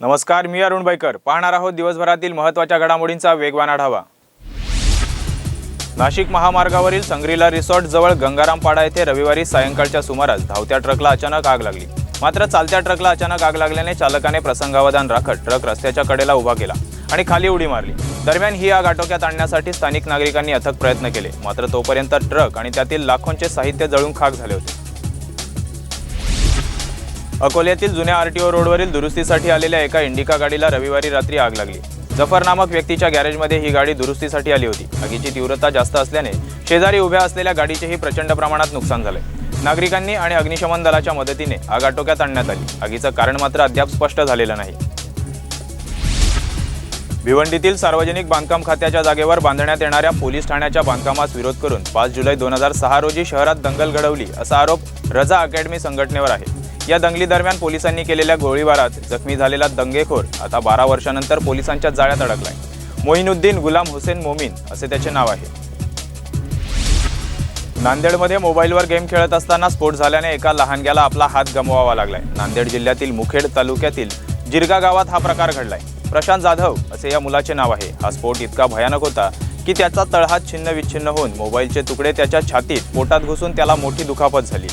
नमस्कार मी अरुण बैकर. पाहणार आहोत दिवसभरातील महत्त्वाच्या घडामोडींचा वेगवान आढावा. नाशिक महामार्गावरील संग्रीला रिसॉर्ट जवळ गंगारामपाडा येथे रविवारी सायंकाळच्या सुमारास धावत्या ट्रकला अचानक आग लागली. मात्र चालत्या ट्रकला अचानक आग लागल्याने चालकाने प्रसंगावधान राखत ट्रक रस्त्याच्या कडेला उभा केला आणि खाली उडी मारली. दरम्यान ही आग आटोक्यात आणण्यासाठी स्थानिक नागरिकांनी अथक प्रयत्न केले. मात्र तोपर्यंत ट्रक आणि त्यातील लाखोंचे साहित्य जळून खाक झाले होते. अकोल्यातील जुन्या आरटीओ रोडवरील दुरुस्तीसाठी आलेल्या एका इंडिका गाडीला रविवारी रात्री आग लागली. जफर नामक व्यक्तीच्या गॅरेजमध्ये ही गाडी दुरुस्तीसाठी आली होती. आगीची तीव्रता जास्त असल्याने शेजारी उभ्या असलेल्या गाडीचेही प्रचंड प्रमाणात नुकसान झाले. नागरिकांनी आणि अग्निशमन दलाच्या मदतीने आग आटोक्यात आणण्यात आली. आगीचं कारण मात्र अद्याप स्पष्ट झालेलं नाही. भिवंडीतील सार्वजनिक बांधकाम खात्याच्या जागेवर बांधण्यात येणाऱ्या पोलीस ठाण्याच्या बांधकामास विरोध करून पाच जुलै दोन हजार सहा रोजी शहरात दंगल घडवली असा आरोप रजा अकॅडमी संघटनेवर आहे. या दंगली दरम्यान पोलिसांनी केलेल्या गोळीबारात जखमी झालेला दंगेखोर आता बारा वर्षानंतर पोलिसांच्या जाळ्यात अडकलाय. मोहिनुद्दीन गुलाम हुसेन मोमीन असे त्याचे नाव आहे. नांदेडमध्ये मोबाईलवर गेम खेळत असताना स्फोट झाल्याने एका लहानग्याला आपला हात गमवावा लागलाय. नांदेड जिल्ह्यातील मुखेड तालुक्यातील जिरगा गावात हा प्रकार घडलाय. प्रशांत जाधव असे या मुलाचे नाव आहे. हा स्फोट इतका भयानक होता की त्याचा तळहात छिन्न विच्छिन्न होऊन मोबाईलचे तुकडे त्याच्या छातीत पोटात घुसून त्याला मोठी दुखापत झाली.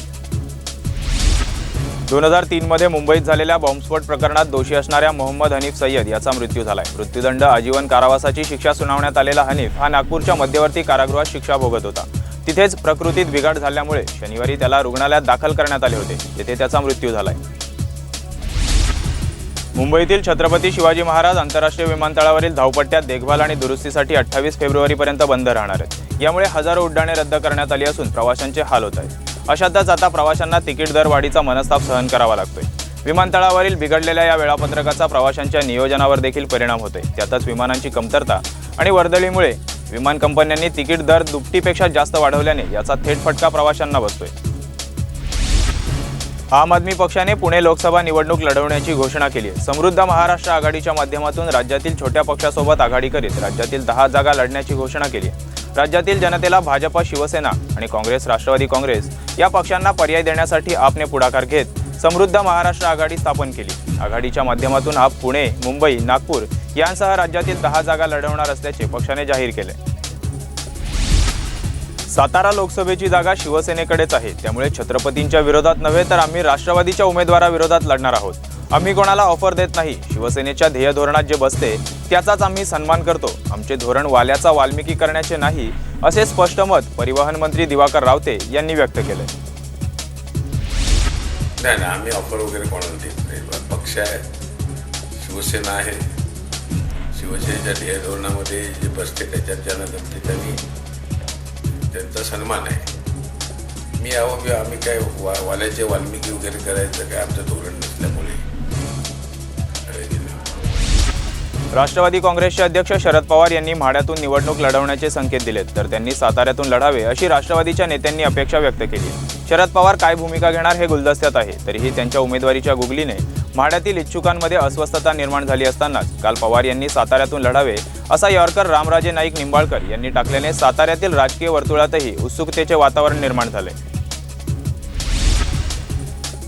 दोन हजार तीनमध्ये मुंबईत झालेल्या बॉम्बस्फोट प्रकरणात दोषी असणाऱ्या मोहम्मद हनीफ सय्यद याचा मृत्यू झालाय. मृत्यूदंड आजीवन कारावासाची शिक्षा सुनावण्यात आलेला हनीफ हा नागपूरच्या मध्यवर्ती कारागृहात शिक्षा भोगत होता. तिथेच प्रकृतीत बिघाड झाल्यामुळे शनिवारी त्याला रुग्णालयात दाखल करण्यात आले होते तेथे त्याचा मृत्यू झालाय. मुंबईतील छत्रपती शिवाजी महाराज आंतरराष्ट्रीय विमानतळावरील धावपट्ट्यात देखभाल आणि दुरुस्तीसाठी अठ्ठावीस फेब्रुवारीपर्यंत बंद राहणार आहेत. यामुळे हजारो उड्डाणे रद्द करण्यात आली असून प्रवाशांचे हाल होत आहेत. अशातच आता प्रवाशांना तिकीट दर वाढीचा मनस्ताप सहन करावा लागतोय. विमानतळावरील बिघडलेल्या या वेळापत्रकाचा प्रवाशांच्या नियोजनावर देखील परिणाम होतोय. त्यातच विमानांची कमतरता आणि वर्दळीमुळे विमान कंपन्यांनी तिकीट दर दुपटीपेक्षा जास्त वाढवल्याने याचा थेट फटका प्रवाशांना बसतोय. आम आदमी पक्षाने पुणे लोकसभा निवडणूक लढवण्याची घोषणा केली आहे. समृद्ध महाराष्ट्र आघाडीच्या माध्यमातून राज्यातील छोट्या पक्षासोबत आघाडी करीत राज्यातील दहा जागा लढण्याची घोषणा केली आहे. राज्यातील जनतेला भाजपा शिवसेना आणि काँग्रेस राष्ट्रवादी काँग्रेस या पक्षांना पर्याय देण्यासाठी आपने पुढाकार घेत समृद्ध महाराष्ट्र आघाडी स्थापन केली. आघाडीच्या माध्यमातून आप पुणे मुंबई नागपूर यांसह राज्यातील दहा जागा लढवणार असल्याचे पक्षाने जाहीर केले. सातारा लोकसभेची जागा शिवसेनेकडेच आहे. त्यामुळे छत्रपतींच्या विरोधात नव्हे तर आम्ही राष्ट्रवादीच्या उमेदवाराविरोधात लढणार आहोत. आम्ही कोणाला ऑफर देत नाही. शिवसेनेच्या ध्येय धोरणात जे बसते त्याचाच आम्ही सन्मान करतो. आमचे धोरण वाल्याचा वाल्मिकी करण्याचे नाही असे स्पष्ट मत परिवहन मंत्री दिवाकर रावते यांनी व्यक्त केले. नाही नाही आम्ही ऑफर वगैरे कोणाला देत नाही. पक्ष आहे. शिवसेना आहे. शिवसेनेच्या ध्येय धोरणामध्ये जे बसते त्याच्यात ज्यांना जमते त्यांनी त्यांचा सन्मान आहे. मी अहो आम्ही काय वा वाल्याचे वाल्मिकी वगैरे करायचं काय आमचं धोरण नसल्यामुळे. राष्ट्रवादी काँग्रेसचे अध्यक्ष शरद पवार यांनी म्हाड्यातून निवडणूक लढवण्याचे संकेत दिलेत तर त्यांनी साताऱ्यातून लढावे अशी राष्ट्रवादीच्या नेत्यांनी अपेक्षा व्यक्त केली. शरद पवार काय भूमिका घेणार हे गुलदस्त्यात आहे तरीही त्यांच्या उमेदवारीच्या गुगलीने म्हाड्यातील इच्छुकांमध्ये अस्वस्थता निर्माण झाली असतानाच काल पवार यांनी साताऱ्यातून लढावे असा यॉर्कर रामराजे नाईक निंबाळकर यांनी टाकल्याने साताऱ्यातील राजकीय वर्तुळातही उत्सुकतेचे वातावरण निर्माण झाले.